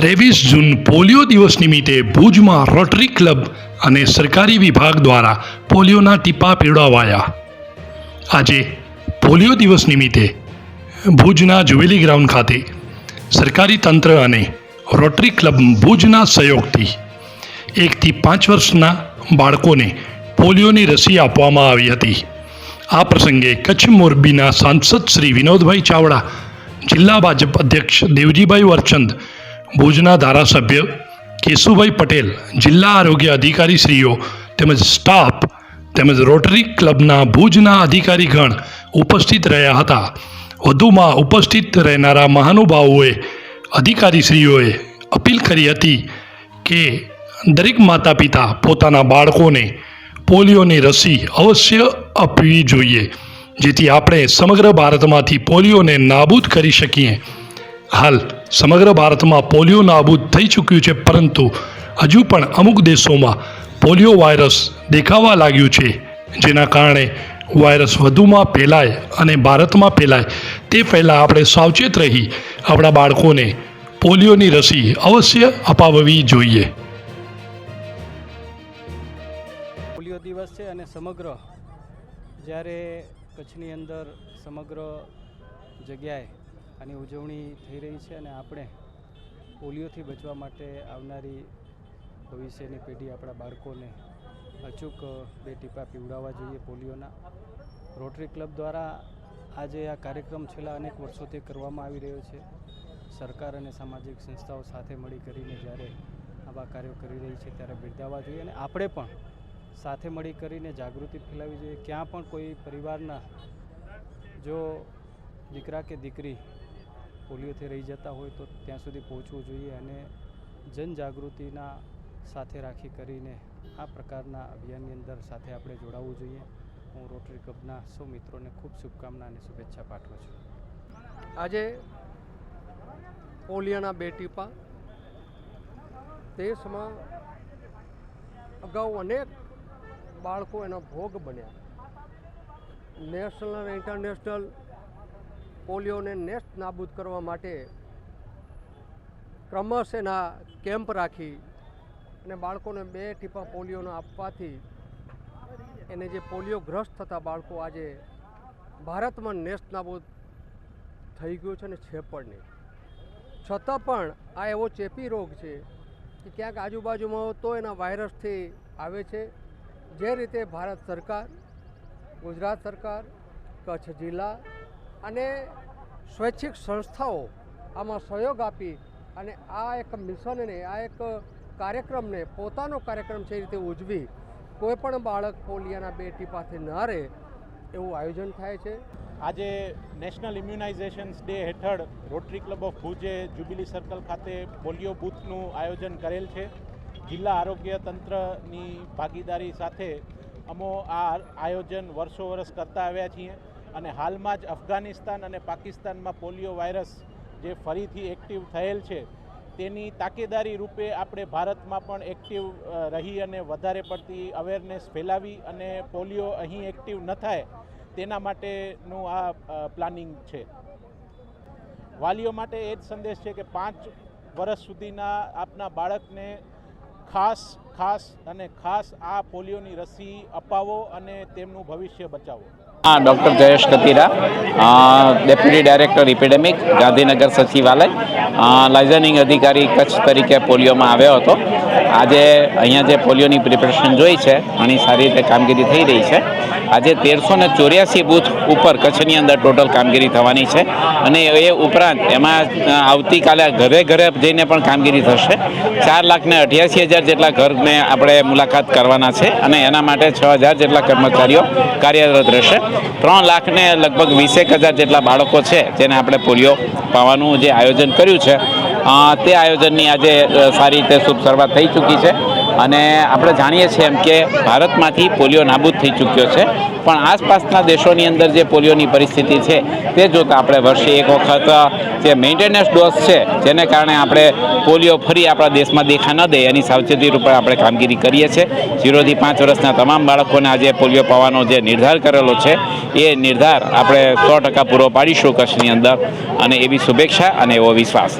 ત્રેવીસ જૂન પોલિયો દિવસ નિમિત્તે ભુજમાં રોટરી ક્લબ અને સરકારી વિભાગ દ્વારા પોલિયોના ટીપા પીવડાવાયા આજે પોલિયો દિવસ નિમિત્તે ભુજના જુવેલી ગ્રાઉન્ડ ખાતે સરકારી તંત્ર અને રોટરી ક્લબ ભુજના સહયોગથી એકથી પાંચ વર્ષના બાળકોને પોલિયોની રસી આપવામાં આવી હતી. આ પ્રસંગે કચ્છ મોરબીના સાંસદ શ્રી વિનોદભાઈ ચાવડા, જિલ્લા ભાજપ અધ્યક્ષ દેવજીભાઈ વરચંદ ભુજના ધારાસભ્ય કેશુભાઈ પટેલ, જિલ્લા આરોગ્ય અધિકારીશ્રીઓ તેમજ સ્ટાફ તેમજ રોટરી ક્લબના ભુજના અધિકારીગણ ઉપસ્થિત રહ્યા હતા. વધુમાં ઉપસ્થિત રહેનારા મહાનુભાવોએ અધિકારીશ્રીઓએ અપીલ કરી હતી કે દરેક માતા પિતા પોતાના બાળકોને પોલિયોની રસી અવશ્ય આપવી જોઈએ, જેથી આપણે સમગ્ર ભારતમાંથી પોલિયોને નાબૂદ કરી શકીએ. હાલ સમગ્ર ભારતમાં પોલિયો નાબૂદ થઈ ચૂક્યું છે, પરંતુ હજુ પણ અમુક દેશોમાં પોલિયો વાયરસ દેખાવા લાગ્યું છે, જેના કારણે વાયરસ વધુમાં ફેલાય અને ભારતમાં ફેલાય. તે પહેલાં આપણે સાવચેત રહી આપણા બાળકોને પોલિયોની રસી અવશ્ય અપાવવી જોઈએ. પોલિયો દિવસ છે અને સમગ્ર જ્યારે કચ્છની અંદર સમગ્ર જગ્યાએ આની ઉજવણી થઈ રહી છે અને આપણે પોલિયોથી બચવા માટે આવનારી ભવિષ્યની પેઢી આપણા બાળકોને અચૂક બે ટીપા પીવડાવવા જોઈએ પોલિયોના. રોટરી ક્લબ દ્વારા આજે આ કાર્યક્રમ છેલ્લા અનેક વર્ષોથી કરવામાં આવી રહ્યો છે. સરકાર અને સામાજિક સંસ્થાઓ સાથે મળી કરીને જ્યારે આવા કાર્યો કરી રહી છે ત્યારે બિરદાવવા જોઈએ અને આપણે પણ સાથે મળી કરીને જાગૃતિ ફેલાવવી જોઈએ. ક્યાં પણ કોઈ પરિવારના જો દીકરા કે દીકરી પોલિયોથી રહી જતા હોય તો ત્યાં સુધી પહોંચવું જોઈએ અને જનજાગૃતિના સાથે રાખી કરીને આ પ્રકારના અભિયાનની અંદર સાથે આપણે જોડાવવું જોઈએ. હું રોટરી ક્લબના સૌ મિત્રોને ખૂબ શુભકામના અને શુભેચ્છા પાઠવું છું. આજે પોલિયાના બે ટીપા. દેશમાં અગાઉ અનેક બાળકો એનો ભોગ બન્યા. નેશનલ ઇન્ટરનેશનલ પોલિયોને નેસ્ત નાબૂદ કરવા માટે ક્રમશ એના કેમ્પ રાખી અને બાળકોને બે ટીપા પોલિયોનો આપવાથી એને જે પોલિયોગ્રસ્ત થતા બાળકો આજે ભારતમાં નેસ્ત નાબૂદ થઈ ગયું છે ને છે પણ નહીં. છતાં પણ આ એવો ચેપી રોગ છે કે ક્યાંક આજુબાજુમાં તો એના વાયરસથી આવે છે. જે રીતે ભારત સરકાર, ગુજરાત સરકાર, કચ્છ જિલ્લા અને સ્વૈચ્છિક સંસ્થાઓ આમાં સહયોગ આપી અને આ એક મિશનને, આ એક કાર્યક્રમને, પોતાનો કાર્યક્રમ છે એ રીતે ઉજવી કોઈપણ બાળક પોલિયાના બેટી પાસે ન રહે, એવું આયોજન થાય છે. આજે નેશનલ ઇમ્યુનાઇઝેશન્સ ડે હેઠળ રોટરી ક્લબ ઓફ ભુજે જ્યુબિલી સર્કલ ખાતે પોલિયો બૂથનું આયોજન કરેલ છે. જિલ્લા આરોગ્ય તંત્રની ભાગીદારી સાથે અમો આ આયોજન વર્ષો વર્ષ કરતા આવ્યા છીએ. અને હાલમાં જ અફઘાનિસ્તાન અને પાકિસ્તાનમાં પોલિયો વાયરસ જે ફરીથી એક્ટિવ થયેલ છે, તેની તાકેદારી રૂપે આપણે ભારતમાં પણ એક્ટિવ રહી અને વધારે પડતી અવેરનેસ ફેલાવી અને પોલિયો અહીં એક્ટિવ ન થાય, તેના માટેનું આ પ્લાનિંગ છે. વાલીઓ માટે એ જ સંદેશ છે કે પાંચ વર્ષ સુધીના આપના બાળકને ખાસ ખાસ અને ખાસ આ પોલિયોની રસી અપાવો અને તેમનું ભવિષ્ય બચાવો. હા doctor Jayesh Katira deputy director epidemic Gandhinagar સચિવાલય. લાઇઝનિંગ અધિકારી કચ્છ તરીકે પોલિયોમાં આવ્યો હતો. આજે અહીંયા જે પોલિયોની પ્રિપરેશન જોઈ છે, ઘણી સારી રીતે કામગીરી થઈ રહી છે. આજે તેરસો ને ચોર્યાસી બૂથ ઉપર કચ્છની અંદર ટોટલ કામગીરી થવાની છે અને એ ઉપરાંત એમાં આવતીકાલે ઘરે ઘરે જઈને પણ કામગીરી થશે. ચાર લાખને અઠ્યાસી હજાર જેટલા ઘરને આપણે મુલાકાત કરવાના છે અને એના માટે છ હજાર જેટલા કર્મચારીઓ કાર્યરત રહેશે. ત્રણ લાખને લગભગ વીસેક હજાર જેટલા બાળકો છે જેને આપણે પોલિયો પાવાનું જે આયોજન કર્યું છે. તે આયોજનની આજે સારી રીતે શુભ શરૂઆત થઈ ચૂકી છે. અને આપણે જાણીએ છીએ એમ કે ભારતમાંથી પોલિયો નાબૂદ થઈ ચૂક્યો છે. પણ આસપાસના દેશોની અંદર જે પોલિયોની પરિસ્થિતિ છે, તે જોતાં આપણે વર્ષે એક વખત જે મેન્ટેનન્સ ડોઝ છે, જેને કારણે આપણે પોલિયો ફરી આપણા દેશમાં દેખા ન દે, એની સાવચેતી રૂપે આપણે કામગીરી કરીએ છીએ. ઝીરોથી પાંચ વર્ષના તમામ બાળકોને આજે પોલિયો પાવાનો જે નિર્ધાર કરેલો છે, એ નિર્ધાર આપણે સો ટકા પૂરો પાડીશું કચ્છની અંદર. અને એવી શુભેચ્છા અને એવો વિશ્વાસ.